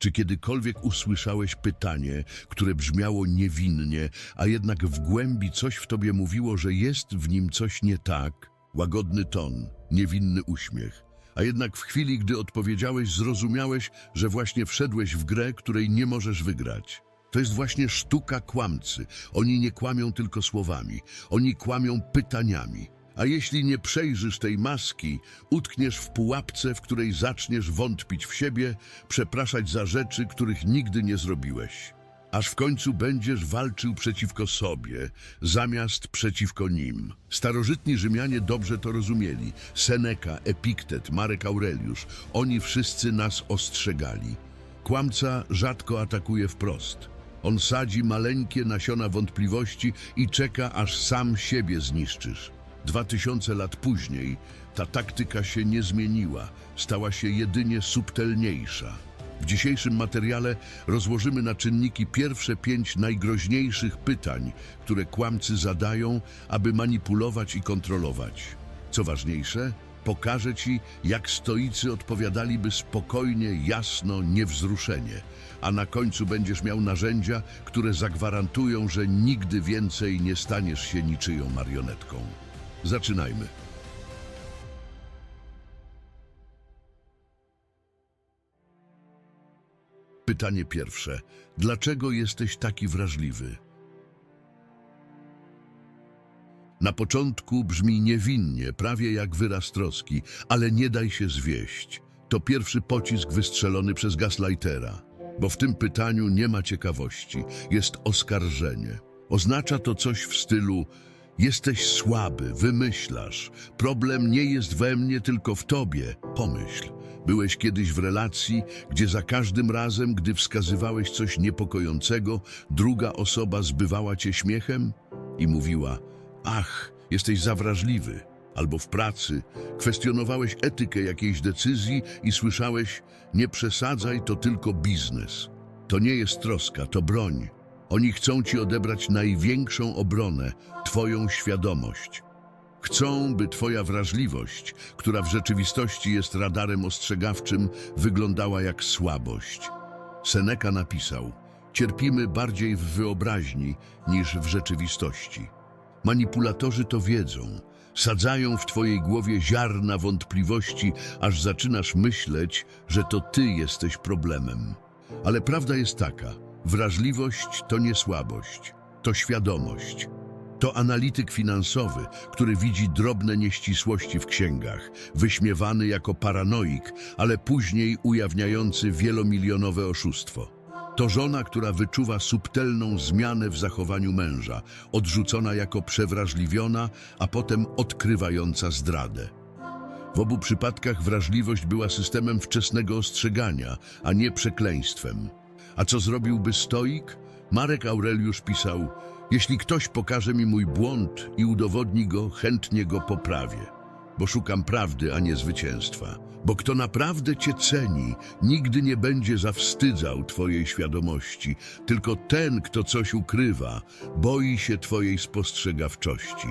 Czy kiedykolwiek usłyszałeś pytanie, które brzmiało niewinnie, a jednak w głębi coś w tobie mówiło, że jest w nim coś nie tak? Łagodny ton, niewinny uśmiech. A jednak w chwili, gdy odpowiedziałeś, zrozumiałeś, że właśnie wszedłeś w grę, której nie możesz wygrać. To jest właśnie sztuka kłamcy. Oni nie kłamią tylko słowami, oni kłamią pytaniami. A jeśli nie przejrzysz tej maski, utkniesz w pułapce, w której zaczniesz wątpić w siebie, przepraszać za rzeczy, których nigdy nie zrobiłeś. Aż w końcu będziesz walczył przeciwko sobie, zamiast przeciwko nim. Starożytni Rzymianie dobrze to rozumieli. Seneca, Epiktet, Marek Aureliusz, oni wszyscy nas ostrzegali. Kłamca rzadko atakuje wprost. On sadzi maleńkie nasiona wątpliwości i czeka, aż sam siebie zniszczysz. Dwa tysiące lat później ta taktyka się nie zmieniła, stała się jedynie subtelniejsza. W dzisiejszym materiale rozłożymy na czynniki pierwsze pięć najgroźniejszych pytań, które kłamcy zadają, aby manipulować i kontrolować. Co ważniejsze, pokażę Ci, jak stoicy odpowiadaliby spokojnie, jasno, niewzruszenie, a na końcu będziesz miał narzędzia, które zagwarantują, że nigdy więcej nie staniesz się niczyją marionetką. Zaczynajmy. Pytanie pierwsze. Dlaczego jesteś taki wrażliwy? Na początku brzmi niewinnie, prawie jak wyraz troski, ale nie daj się zwieść. To pierwszy pocisk wystrzelony przez gaslightera, bo w tym pytaniu nie ma ciekawości, jest oskarżenie. Oznacza to coś w stylu jesteś słaby, wymyślasz, problem nie jest we mnie, tylko w tobie, pomyśl. Byłeś kiedyś w relacji, gdzie za każdym razem, gdy wskazywałeś coś niepokojącego, druga osoba zbywała cię śmiechem i mówiła Ach, jesteś zawrażliwy. Albo w pracy kwestionowałeś etykę jakiejś decyzji i słyszałeś nie przesadzaj, to tylko biznes. To nie jest troska, to broń. Oni chcą ci odebrać największą obronę, twoją świadomość. Chcą, by twoja wrażliwość, która w rzeczywistości jest radarem ostrzegawczym, wyglądała jak słabość. Seneca napisał: Cierpimy bardziej w wyobraźni niż w rzeczywistości. Manipulatorzy to wiedzą. Sadzają w twojej głowie ziarna wątpliwości, aż zaczynasz myśleć, że to ty jesteś problemem. Ale prawda jest taka: wrażliwość to nie słabość, to świadomość. To analityk finansowy, który widzi drobne nieścisłości w księgach, wyśmiewany jako paranoik, ale później ujawniający wielomilionowe oszustwo. To żona, która wyczuwa subtelną zmianę w zachowaniu męża, odrzucona jako przewrażliwiona, a potem odkrywająca zdradę. W obu przypadkach wrażliwość była systemem wczesnego ostrzegania, a nie przekleństwem. A co zrobiłby stoik? Marek Aureliusz pisał: Jeśli ktoś pokaże mi mój błąd i udowodni go, chętnie go poprawię, bo szukam prawdy, a nie zwycięstwa. Bo kto naprawdę cię ceni, nigdy nie będzie zawstydzał twojej świadomości, tylko ten, kto coś ukrywa, boi się twojej spostrzegawczości.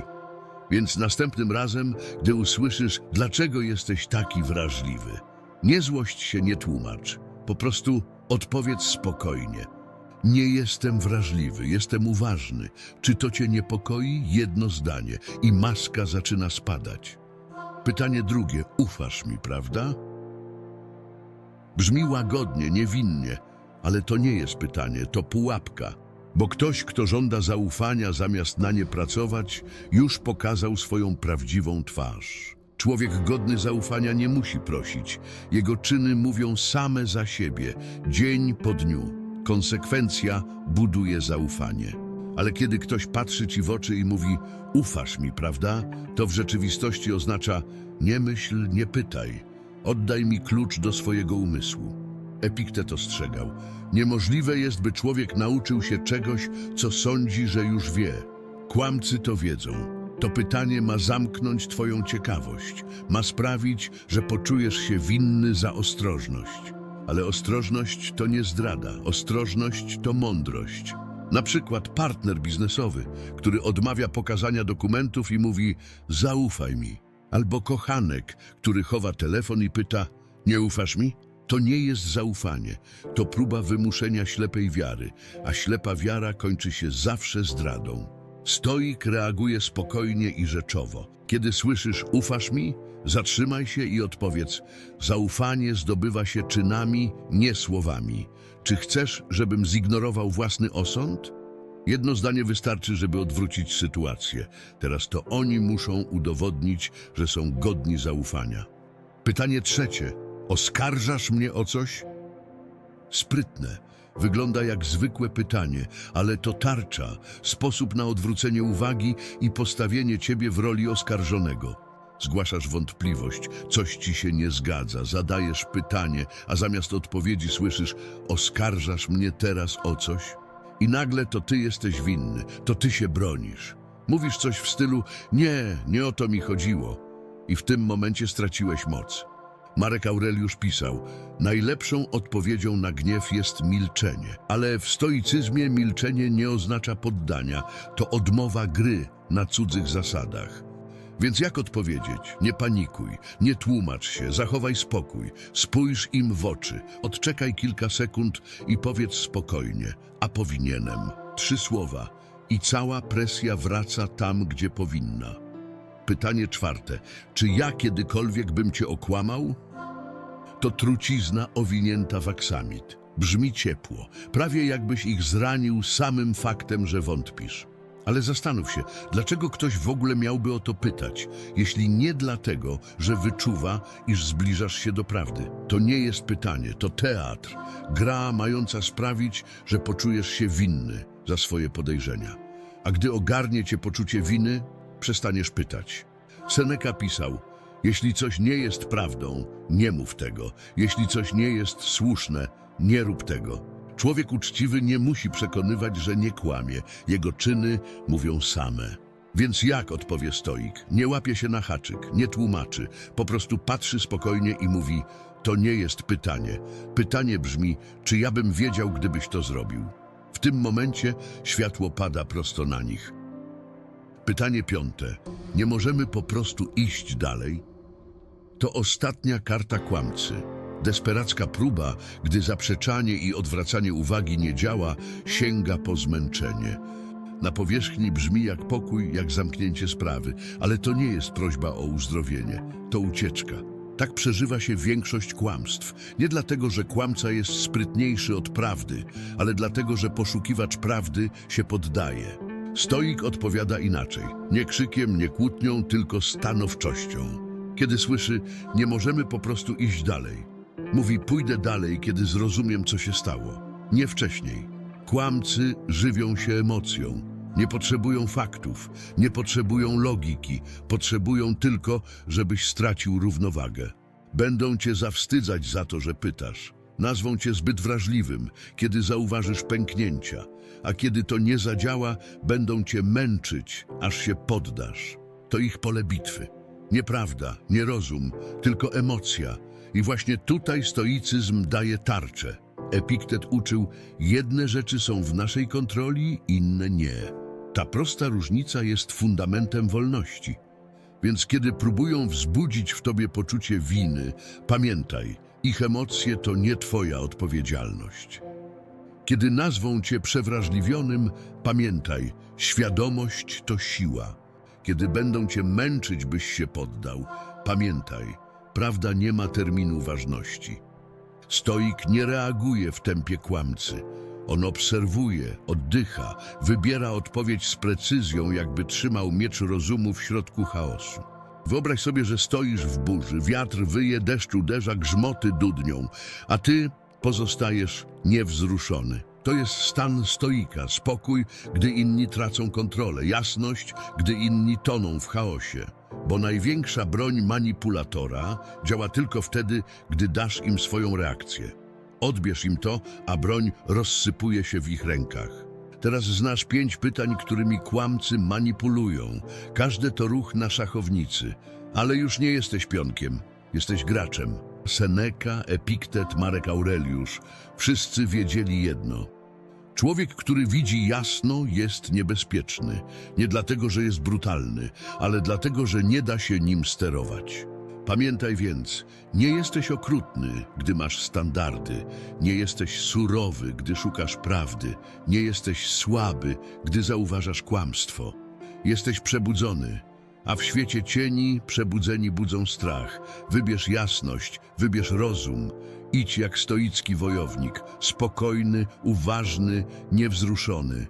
Więc następnym razem, gdy usłyszysz, dlaczego jesteś taki wrażliwy, nie złość się nie tłumacz, po prostu odpowiedz spokojnie. Nie jestem wrażliwy, jestem uważny. Czy to cię niepokoi? Jedno zdanie i maska zaczyna spadać. Pytanie drugie, ufasz mi, prawda? Brzmi łagodnie, niewinnie, ale to nie jest pytanie, to pułapka. Bo ktoś, kto żąda zaufania zamiast na nie pracować, już pokazał swoją prawdziwą twarz. Człowiek godny zaufania nie musi prosić. Jego czyny mówią same za siebie, dzień po dniu. Konsekwencja buduje zaufanie. Ale kiedy ktoś patrzy ci w oczy i mówi ufasz mi, prawda? To w rzeczywistości oznacza nie myśl, nie pytaj. Oddaj mi klucz do swojego umysłu. Epiktet ostrzegał. Niemożliwe jest, by człowiek nauczył się czegoś, co sądzi, że już wie. Kłamcy to wiedzą. To pytanie ma zamknąć twoją ciekawość. Ma sprawić, że poczujesz się winny za ostrożność. Ale ostrożność to nie zdrada. Ostrożność to mądrość. Na przykład partner biznesowy, który odmawia pokazania dokumentów i mówi zaufaj mi. Albo kochanek, który chowa telefon i pyta nie ufasz mi? To nie jest zaufanie, to próba wymuszenia ślepej wiary, a ślepa wiara kończy się zawsze zdradą. Stoik reaguje spokojnie i rzeczowo. Kiedy słyszysz ufasz mi, zatrzymaj się i odpowiedz zaufanie zdobywa się czynami, nie słowami. Czy chcesz, żebym zignorował własny osąd? Jedno zdanie wystarczy, żeby odwrócić sytuację. Teraz to oni muszą udowodnić, że są godni zaufania. Pytanie trzecie. Oskarżasz mnie o coś? Sprytne. Wygląda jak zwykłe pytanie, ale to tarcza, sposób na odwrócenie uwagi i postawienie ciebie w roli oskarżonego. Zgłaszasz wątpliwość, coś ci się nie zgadza, zadajesz pytanie, a zamiast odpowiedzi słyszysz: Oskarżasz mnie teraz o coś? I nagle to ty jesteś winny, to ty się bronisz. Mówisz coś w stylu: Nie, nie o to mi chodziło. I w tym momencie straciłeś moc. Marek Aureliusz pisał: Najlepszą odpowiedzią na gniew jest milczenie, ale w stoicyzmie milczenie nie oznacza poddania, to odmowa gry na cudzych zasadach. Więc jak odpowiedzieć? Nie panikuj, nie tłumacz się, zachowaj spokój, spójrz im w oczy, odczekaj kilka sekund i powiedz spokojnie, a powinienem. Trzy słowa i cała presja wraca tam, gdzie powinna. Pytanie czwarte. Czy ja kiedykolwiek bym cię okłamał? To trucizna owinięta w aksamit. Brzmi ciepło, prawie jakbyś ich zranił samym faktem, że wątpisz. Ale zastanów się, dlaczego ktoś w ogóle miałby o to pytać, jeśli nie dlatego, że wyczuwa, iż zbliżasz się do prawdy. To nie jest pytanie, to teatr, gra mająca sprawić, że poczujesz się winny za swoje podejrzenia. A gdy ogarnie cię poczucie winy, przestaniesz pytać. Seneca pisał: Jeśli coś nie jest prawdą, nie mów tego. Jeśli coś nie jest słuszne, nie rób tego. Człowiek uczciwy nie musi przekonywać, że nie kłamie. Jego czyny mówią same. Więc jak odpowie stoik? Nie łapie się na haczyk, nie tłumaczy, po prostu patrzy spokojnie i mówi: To nie jest pytanie. Pytanie brzmi: Czy ja bym wiedział, gdybyś to zrobił? W tym momencie światło pada prosto na nich. Pytanie piąte. Nie możemy po prostu iść dalej? To ostatnia karta kłamcy. Desperacka próba, gdy zaprzeczanie i odwracanie uwagi nie działa, sięga po zmęczenie. Na powierzchni brzmi jak pokój, jak zamknięcie sprawy, ale to nie jest prośba o uzdrowienie, to ucieczka. Tak przeżywa się większość kłamstw. Nie dlatego, że kłamca jest sprytniejszy od prawdy, ale dlatego, że poszukiwacz prawdy się poddaje. Stoik odpowiada inaczej. Nie krzykiem, nie kłótnią, tylko stanowczością. Kiedy słyszy, nie możemy po prostu iść dalej. Mówi, pójdę dalej, kiedy zrozumiem, co się stało. Nie wcześniej. Kłamcy żywią się emocją. Nie potrzebują faktów, nie potrzebują logiki, potrzebują tylko, żebyś stracił równowagę. Będą cię zawstydzać za to, że pytasz. Nazwą cię zbyt wrażliwym, kiedy zauważysz pęknięcia, a kiedy to nie zadziała, będą cię męczyć, aż się poddasz. To ich pole bitwy. Nieprawda, nie rozum, tylko emocja. I właśnie tutaj stoicyzm daje tarczę. Epiktet uczył, jedne rzeczy są w naszej kontroli, inne nie. Ta prosta różnica jest fundamentem wolności. Więc kiedy próbują wzbudzić w tobie poczucie winy, pamiętaj, ich emocje to nie twoja odpowiedzialność. Kiedy nazwą cię przewrażliwionym, pamiętaj, świadomość to siła. Kiedy będą cię męczyć, byś się poddał, pamiętaj, prawda nie ma terminu ważności. Stoik nie reaguje w tempie kłamcy. On obserwuje, oddycha, wybiera odpowiedź z precyzją, jakby trzymał miecz rozumu w środku chaosu. Wyobraź sobie, że stoisz w burzy, wiatr wyje, deszcz uderza, grzmoty dudnią, a ty pozostajesz niewzruszony. To jest stan stoika, spokój, gdy inni tracą kontrolę, jasność, gdy inni toną w chaosie. Bo największa broń manipulatora działa tylko wtedy, gdy dasz im swoją reakcję. Odbierz im to, a broń rozsypuje się w ich rękach. Teraz znasz pięć pytań, którymi kłamcy manipulują. Każde to ruch na szachownicy. Ale już nie jesteś pionkiem, jesteś graczem. Seneca, Epiktet, Marek Aureliusz wszyscy wiedzieli jedno. Człowiek, który widzi jasno, jest niebezpieczny. Nie dlatego, że jest brutalny, ale dlatego, że nie da się nim sterować. Pamiętaj więc, nie jesteś okrutny, gdy masz standardy, nie jesteś surowy, gdy szukasz prawdy, nie jesteś słaby, gdy zauważasz kłamstwo. Jesteś przebudzony, a w świecie cieni przebudzeni budzą strach. Wybierz jasność, wybierz rozum. Idź jak stoicki wojownik, spokojny, uważny, niewzruszony.